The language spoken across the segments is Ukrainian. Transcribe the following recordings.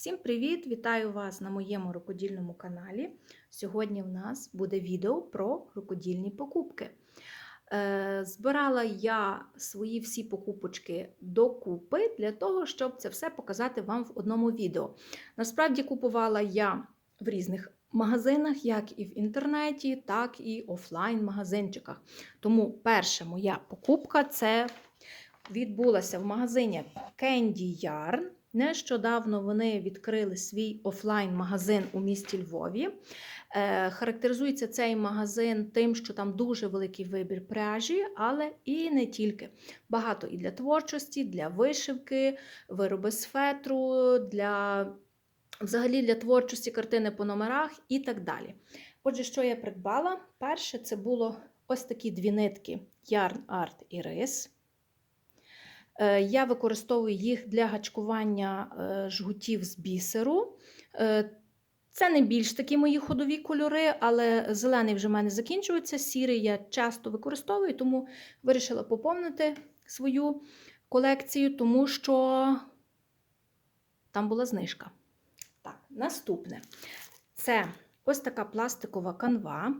Всім привіт! Вітаю вас на моєму рукодільному каналі. Сьогодні в нас буде відео про рукодільні покупки. Е, Збирала я свої всі покупочки докупи для того, щоб це все показати вам в одному відео. Насправді купувала я в різних магазинах, як і в інтернеті, так і офлайн-магазинчиках. Тому перша моя покупка це відбулася в магазині Candy Yarn. Нещодавно вони відкрили свій офлайн-магазин у місті Львові. Е, Характеризується цей магазин тим, що там дуже великий вибір пряжі, але і не тільки. Багато і для творчості, для вишивки, вироби з фетру, для взагалі для творчості картини по номерах і так далі. Отже, що я придбала? Перше, це було ось такі дві нитки Yarn Art і Рис. Е, Я використовую їх для гачкування е, жгутів з бісеру. Е, Це не більш такі мої ходові кольори, але зелений вже в мене закінчується. Сірий я часто використовую, тому вирішила поповнити свою колекцію, тому що там була знижка. Так, наступне це ось така пластикова канва.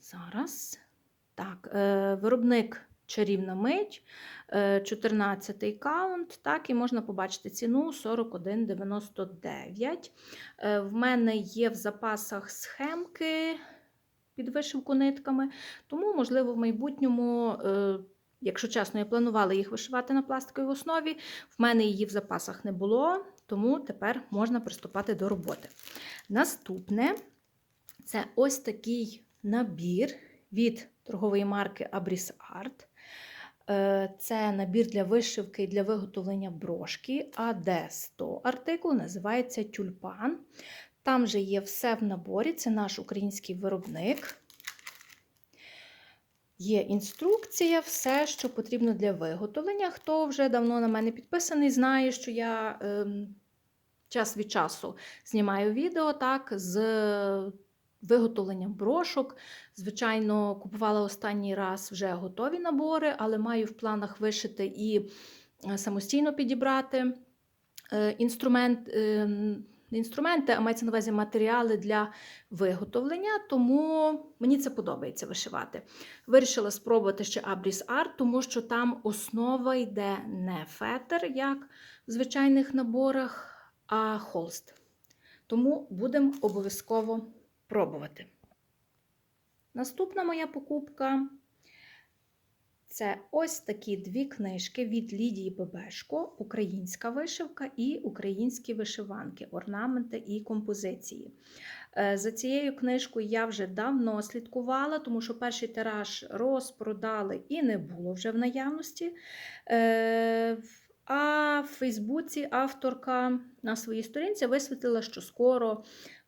Зараз. Так, виробник чарівна мить, 14 каунт, так, і можна побачити ціну 41,99. Е, В мене є в запасах схемки під вишивку нитками, тому, можливо, в майбутньому, е, якщо чесно, я планувала їх вишивати на пластиковій основі, в мене її в запасах не було, тому тепер можна приступати до роботи. Наступне це ось такий набір від торгової марки Abris Art. Е, Це набір для вишивки і для виготовлення брошки, АД100 артикул називається тюльпан. Там же є все в наборі, це наш український виробник. Є інструкція, все, що потрібно для виготовлення. Хто вже давно на мене підписаний, знає, що я ем, час від часу знімаю відео так, з виготовленням брошок. Звичайно, купувала останній раз вже готові набори, але маю в планах вишити і е, самостійно підібрати е, інструмент. е, інструменти, а мається на увазі матеріали для виготовлення, тому мені це подобається вишивати. Вирішила спробувати ще Abris Art, тому що там основа йде не фетр, як в звичайних наборах, а холст. Тому будемо обов'язково пробувати. Наступна моя покупка це ось такі дві книжки від Лідії Бебешко, Українська вишивка і українські вишиванки, орнаменти і композиції. Е, За цією книжкою я вже давно слідкувала, тому що перший тираж розпродали і не було вже в наявності. Е, А в Фейсбуці авторка на своїй сторінці висвітлила, що скоро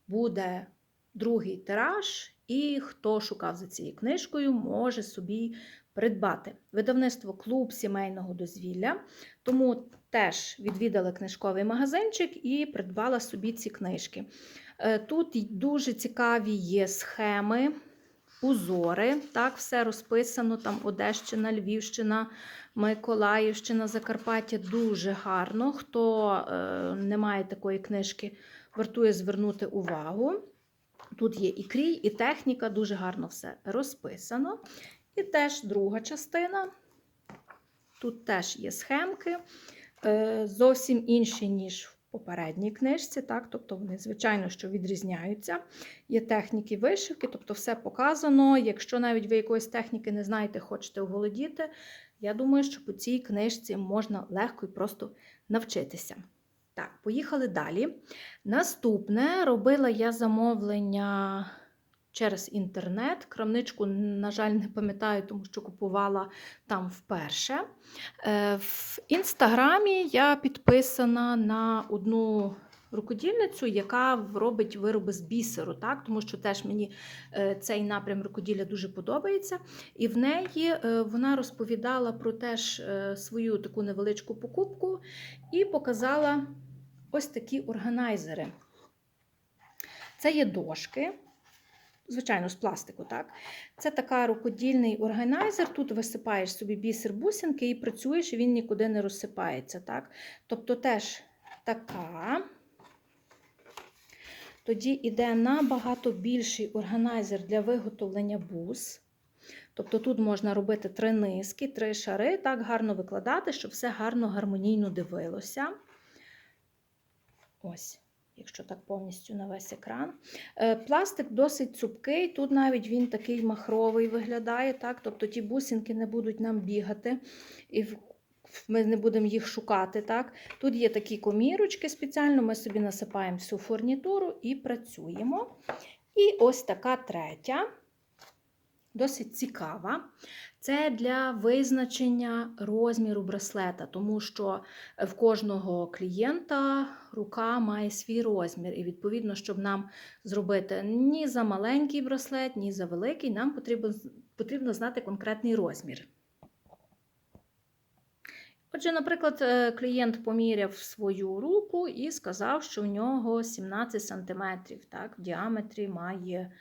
буде другий тираж, і хто шукав за цією книжкою, може собі придбати. Видавництво клуб сімейного дозвілля, тому теж відвідала книжковий магазинчик і придбала собі ці книжки. Е, Тут дуже цікаві є схеми, узори, так, все розписано, там Одещина, Львівщина, Миколаївщина, Закарпаття дуже гарно. Хто е, не має такої книжки, вартує звернути увагу. Тут є і крій, і техніка, дуже гарно все розписано. І теж друга частина. Тут теж є схемки, е, зовсім інші, ніж в попередній книжці. Так? Тобто вони, звичайно, що відрізняються. Є техніки вишивки, тобто все показано. Якщо навіть ви якоїсь техніки не знаєте, хочете оволодіти, я думаю, що по цій книжці можна легко і просто навчитися. Так, поїхали далі. Наступне робила я замовлення через інтернет. Крамничку, на жаль, не пам'ятаю, тому що купувала там вперше. Е, В інстаграмі я підписана на одну рукодільницю, яка робить вироби з бісеру, так? тому що теж мені е, цей напрям рукоділля дуже подобається. І в неї е, вона розповідала про теж свою таку невеличку покупку і показала ось такі органайзери. Це є дошки. звичайно, з пластику. так? Це така рукодільний органайзер. Тут висипаєш собі бісер бусинки і працюєш, і він нікуди не розсипається. так? Тобто теж така. Тоді йде набагато більший органайзер для виготовлення бус. Тобто тут можна робити три низки, три шари, так гарно викладати, щоб все гарно гармонійно дивилося. Ось, якщо так повністю на весь екран. Е, Пластик досить цупкий, тут навіть він такий махровий виглядає, так? тобто ті бусинки не будуть нам бігати, і ми не будемо їх шукати. Так? Тут є такі комірочки спеціально, ми собі насипаємо всю фурнітуру і працюємо. І ось така третя, досить цікава. Це для визначення розміру браслета, тому що в кожного клієнта рука має свій розмір. І відповідно, щоб нам зробити ні за маленький браслет, ні за великий, нам потрібно, потрібно знати конкретний розмір. Отже, наприклад, е, клієнт поміряв свою руку і сказав, що в нього 17 см так, в діаметрі має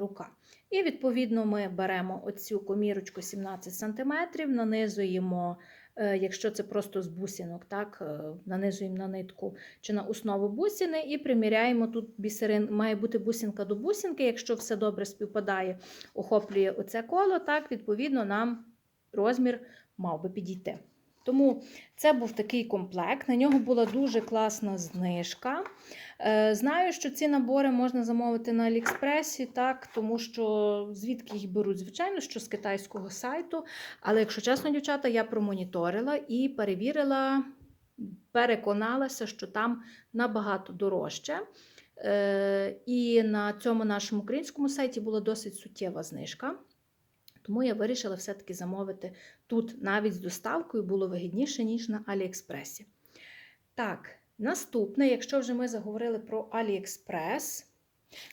рука. І відповідно ми беремо оцю комірочку 17 см, нанизуємо, е, якщо це просто з бусинок, так, е, нанизуємо на нитку чи на основу бусини і приміряємо тут бісерин. Має бути бусинка до бусинки. Якщо все добре співпадає, охоплює оце коло, так, відповідно, нам розмір мав би підійти. Тому це був такий комплект. На нього була дуже класна знижка. Е, Знаю, що ці набори можна замовити на Аліекспресі, так, тому що звідки їх беруть, звичайно, що з китайського сайту. Але якщо чесно, дівчата, я промоніторила і перевірила, переконалася, що там набагато дорожче. Е, І на цьому нашому українському сайті була досить суттєва знижка. Тому я вирішила все-таки замовити тут навіть з доставкою було вигідніше, ніж на Аліекспресі. Так, наступне, якщо вже ми заговорили про Аліекспрес,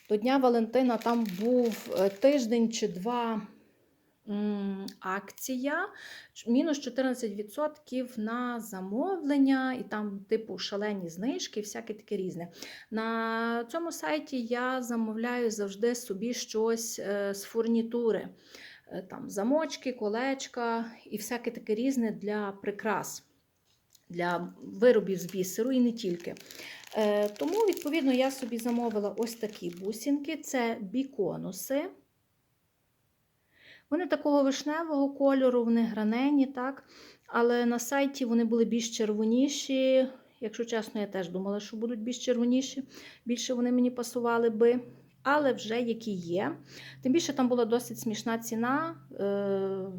до Дня Валентина там був е, тиждень чи два акція, мінус 14% на замовлення, і там, типу, шалені знижки, всяке таке різне. На цьому сайті я замовляю завжди собі щось е, з фурнітури. Е, Там замочки, колечка і всяке таке різне для прикрас, для виробів з бісеру і не тільки. Е, Тому, відповідно, я собі замовила ось такі бусинки. Це біконуси. Вони такого вишневого кольору, вони гранені, так? але на сайті вони були більш червоніші. Якщо чесно, я теж думала, що будуть більш червоніші, більше вони мені пасували би. Але вже які є. Тим більше там була досить смішна ціна. Е,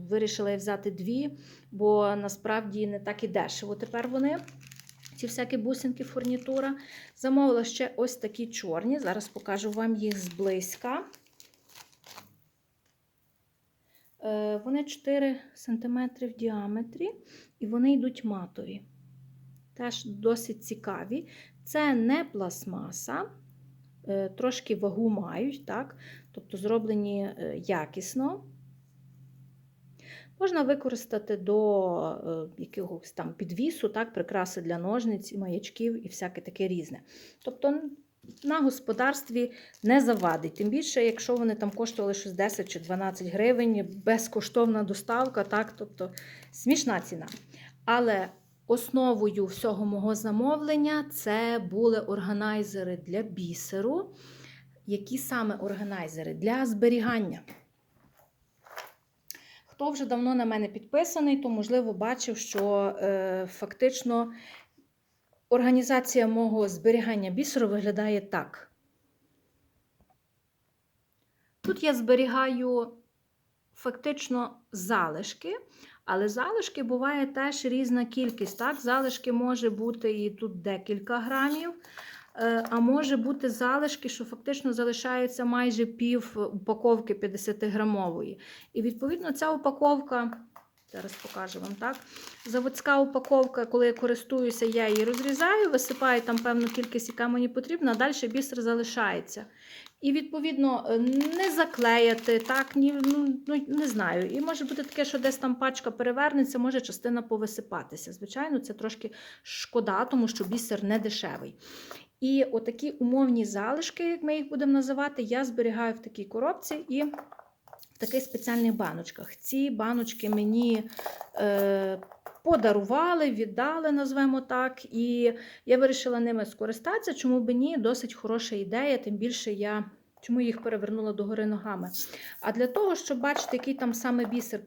Вирішила я взяти дві, бо насправді не так і дешево тепер вони. Ці всякі бусинки, фурнітура. Замовила ще ось такі чорні. Зараз покажу вам їх зблизька. Е, Вони 4 см в діаметрі і вони йдуть матові. Теж досить цікаві. Це не пластмаса, трошки вагу мають, так? тобто зроблені е, якісно. Можна використати до е, якогось там підвісу, так, прикраси для ножниць, маячків і всяке таке різне. Тобто на господарстві не завадить. Тим більше, якщо вони там коштували щось 10 чи 12 гривень, безкоштовна доставка, так, тобто смішна ціна. Але основою всього мого замовлення це були органайзери для бісеру. Які саме органайзери? Для зберігання. Хто вже давно на мене підписаний, то, можливо, бачив, що е, фактично організація мого зберігання бісеру виглядає так. Тут я зберігаю фактично залишки, але залишки буває теж різна кількість. Так? Залишки може бути і тут декілька грамів, е, а може бути залишки, що фактично залишаються майже пів упаковки 50-грамової. І відповідно ця упаковка Зараз покажу вам так. Заводська упаковка, коли я користуюся, я її розрізаю, висипаю там певну кількість, яка мені потрібна, а далі бісер залишається. І, відповідно, е, не заклеяти, так, ні, ну, ну, не знаю. І може бути таке, що десь там пачка перевернеться, може частина повисипатися. Звичайно, це трошки шкода, тому що бісер не дешевий. І отакі умовні залишки, як ми їх будемо називати, я зберігаю в такій коробці і таких спеціальних баночках. Ці баночки мені е, подарували, віддали, назвемо так. І я вирішила ними скористатися, чому б ні, досить хороша ідея, тим більше я. Чому їх перевернула догори ногами? А для того, щоб бачити, який там саме бісер,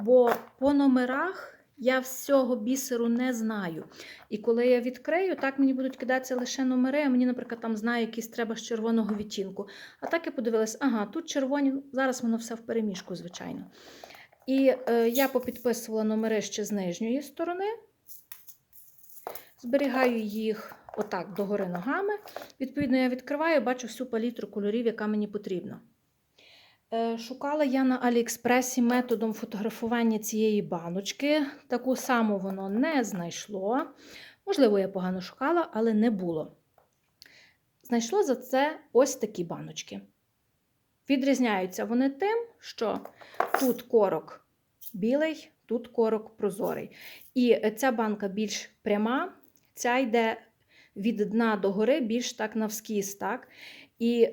бо по номерах я всього бісеру не знаю. І коли я відкрию, так мені будуть кидатися лише номери, а мені, наприклад, там знаю, якісь треба з червоного відтінку. А так я подивилась, ага, тут червоні, зараз воно все в переміжку, звичайно. І е, я попідписувала номери ще з нижньої сторони. Зберігаю їх отак догори ногами. Відповідно, я відкриваю, бачу всю палітру кольорів, яка мені потрібна. Е, Шукала я на Аліекспресі методом фотографування цієї баночки. Таку саму воно не знайшло. Можливо, я погано шукала, але не було. Знайшло за це ось такі баночки. Відрізняються вони тим, що тут корок білий, тут корок прозорий. І ця банка більш пряма, ця йде від дна до гори, більш так навскіз. Так? І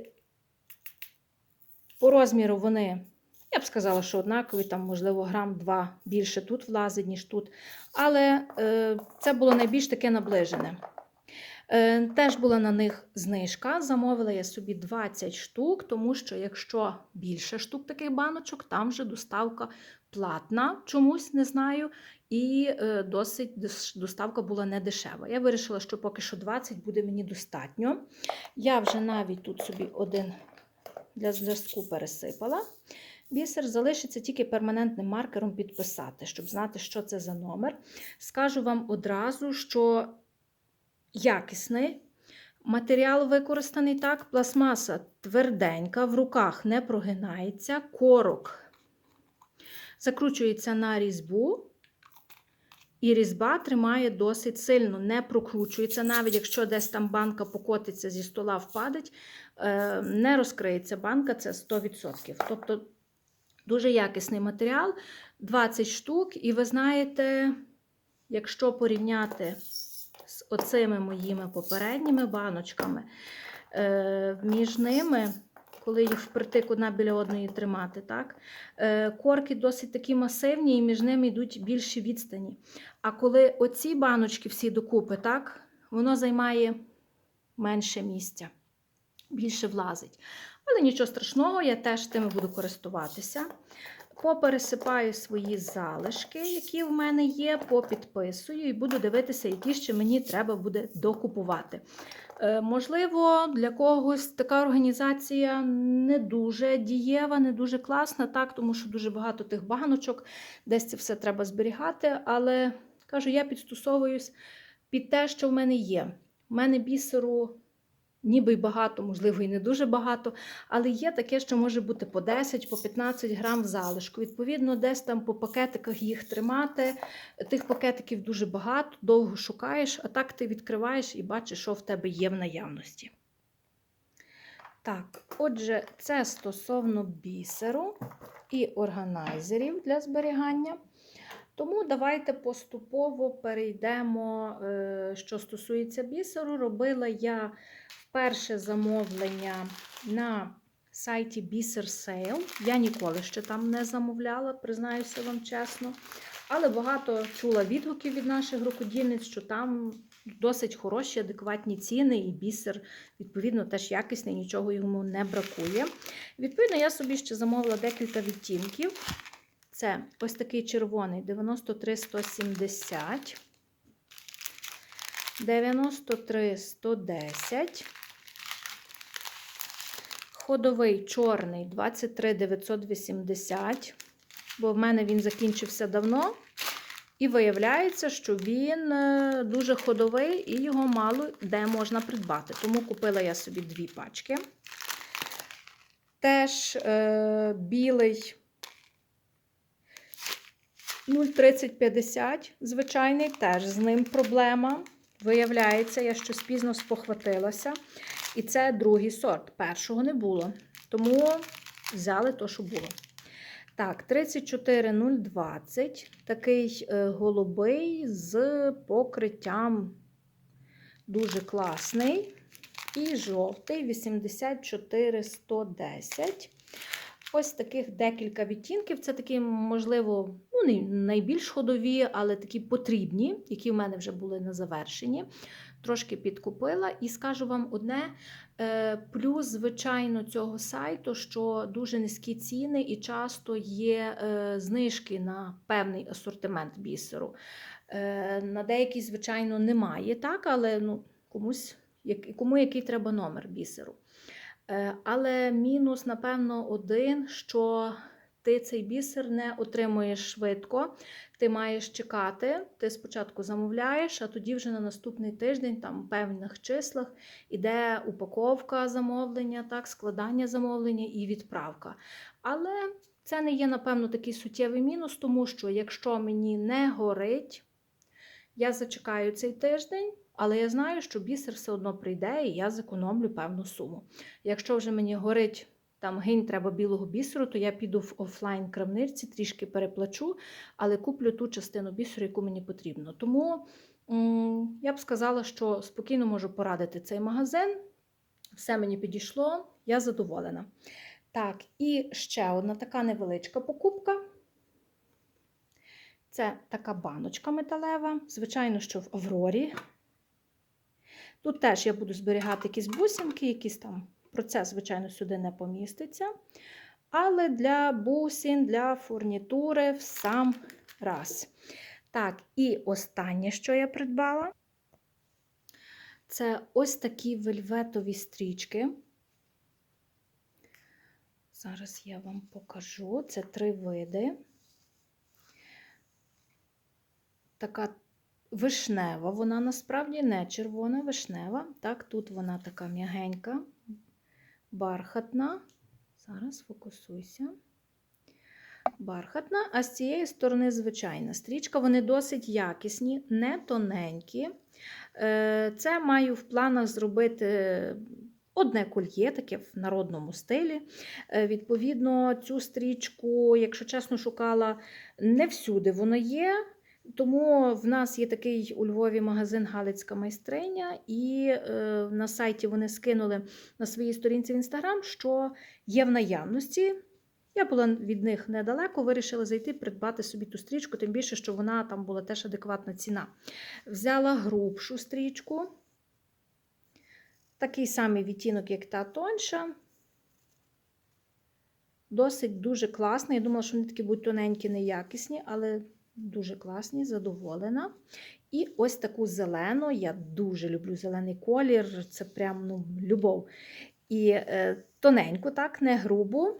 по розміру вони, я б сказала, що однакові, там, можливо, грам два більше тут влазить, ніж тут. Але е, це було найбільш таке наближене. Е, теж була на них знижка. Замовила я собі 20 штук, тому що якщо більше штук таких баночок, там вже доставка платна, чомусь не знаю. І е, досить доставка була не дешева. Я вирішила, що поки що 20 буде мені достатньо. Я вже навіть тут собі один для зв'язку пересипала. Бісер залишиться тільки перманентним маркером підписати, щоб знати, що це за номер. Скажу вам одразу, що якісний. Матеріал використаний так, пластмаса тверденька, в руках не прогинається, корок закручується на різьбу, і різьба тримає досить сильно, не прокручується, навіть якщо десь там банка покотиться зі стола впадеть, е, не розкриється банка, це 100%. Тобто дуже якісний матеріал, 20 штук, і ви знаєте, якщо порівняти з оцими моїми попередніми баночками, е, між ними, коли їх впритик одна біля одної тримати, так, е, корки досить такі масивні, і між ними йдуть більші відстані. А коли оці баночки всі докупи, так, воно займає менше місця, більше влазить. Але нічого страшного, я теж тими буду користуватися. Попересипаю свої залишки, які в мене є, попідписую і буду дивитися, які ще мені треба буде докупувати. Е, Можливо, для когось така організація не дуже дієва, не дуже класна, так, тому що дуже багато тих баночок, десь це все треба зберігати. Але кажу, я підстосовуюсь під те, що в мене є. У мене бісеру ніби й багато, можливо, і не дуже багато, але є таке, що може бути по 10, по 15 грам в залишку. Відповідно, десь там по пакетиках їх тримати. Тих пакетиків дуже багато, довго шукаєш, а так ти відкриваєш і бачиш, що в тебе є в наявності. Так, отже, це стосовно бісеру і органайзерів для зберігання. Тому давайте поступово перейдемо, е, що стосується бісеру. Робила я вперше замовлення на сайті Бісер Sale. Я ніколи ще там не замовляла, признаюся вам чесно. Але багато чула відгуків від наших рукодільниць, що там досить хороші, адекватні ціни, і бісер, відповідно, теж якісний, нічого йому не бракує. Відповідно, я собі ще замовила декілька відтінків. Це ось такий червоний 93 170, 93 110, ходовий чорний 23 980, бо в мене він закінчився давно. І виявляється, що він е, дуже ходовий і його мало де можна придбати. Тому купила я собі дві пачки. Теж е, білий 0,3050, звичайний, теж з ним проблема. Виявляється, я щось пізно спохватилася. І це другий сорт. Першого не було. Тому взяли то, що було. Так, 34020. Такий е, голубий з покриттям дуже класний. І жовтий 84110. Ось таких декілька відтінків. Це такі, можливо, ну, найбільш ходові, але такі потрібні, які в мене вже були на завершенні. Трошки підкупила. І скажу вам одне: е, плюс, звичайно, цього сайту, що дуже низькі ціни і часто є е, знижки на певний асортимент бісеру. Е, На деякий, звичайно, немає, так, але ну, комусь, кому який треба номер бісеру. Але мінус, напевно, один, що ти цей бісер не отримуєш швидко. Ти маєш чекати, ти спочатку замовляєш, а тоді вже на наступний тиждень, там в певних числах, іде упаковка замовлення, так, складання замовлення і відправка. Але це не є, напевно, такий суттєвий мінус, тому що якщо мені не горить, я зачекаю цей тиждень. Але я знаю, що бісер все одно прийде, і я зекономлю певну суму. Якщо вже мені горить там гинь, треба білого бісеру, то я піду в офлайн крамничці, трішки переплачу, але куплю ту частину бісеру, яку мені потрібно. Тому я б сказала, що спокійно можу порадити цей магазин. Все мені підійшло, я задоволена. Так, і ще одна така невеличка покупка. Це така баночка металева, звичайно, що в Аврорі. Тут теж я буду зберігати якісь бусинки, якісь там процес, звичайно, сюди не поміститься. Але для бусин, для фурнітури в сам раз. Так, і останнє, що я придбала, це ось такі вельветові стрічки. Зараз я вам покажу. Це три види. Така вишнева, вона насправді не червона, вишнева. Так, тут вона така м'ягенька, бархатна. Зараз фокусуйся. Бархатна, а з цієї сторони звичайна стрічка. Вони досить якісні, не тоненькі. Е, це маю в планах зробити одне кольє, таке в народному стилі. Е, відповідно, цю стрічку, якщо чесно, шукала, не всюди воно є. Тому в нас є такий у Львові магазин Галицька майстриня, і е, на сайті вони скинули на своїй сторінці в інстаграм, що є в наявності. Я була від них недалеко, вирішила зайти, придбати собі ту стрічку, тим більше, що вона там була теж адекватна ціна. Взяла грубшу стрічку, такий самий відтінок, як та тонша. Досить дуже класна. Я думала, що вони такі будуть тоненькі, неякісні, але дуже класні, задоволена. І ось таку зелену. Я дуже люблю зелений колір, це прям ну, любов. І е, тоненьку, так, не грубу.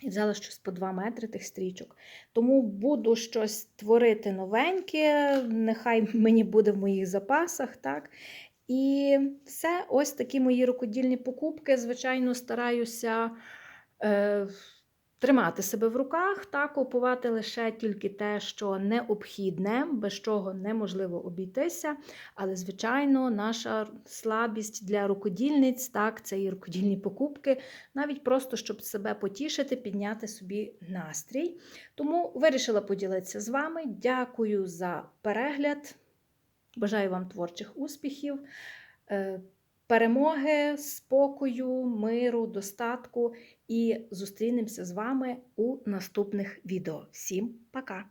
І взяла щось по 2 метри тих стрічок. Тому буду щось творити новеньке, нехай мені буде в моїх запасах. так. І все, ось такі мої рукодільні покупки. Звичайно, стараюся. Е, Тримати себе в руках та купувати лише тільки те, що необхідне, без чого неможливо обійтися. Але, звичайно, наша слабість для рукодільниць так, це і рукодільні покупки, навіть просто щоб себе потішити, підняти собі настрій. Тому вирішила поділитися з вами. Дякую за перегляд. Бажаю вам творчих успіхів. Перемоги, спокою, миру, достатку і зустрінемося з вами у наступних відео. Всім пока!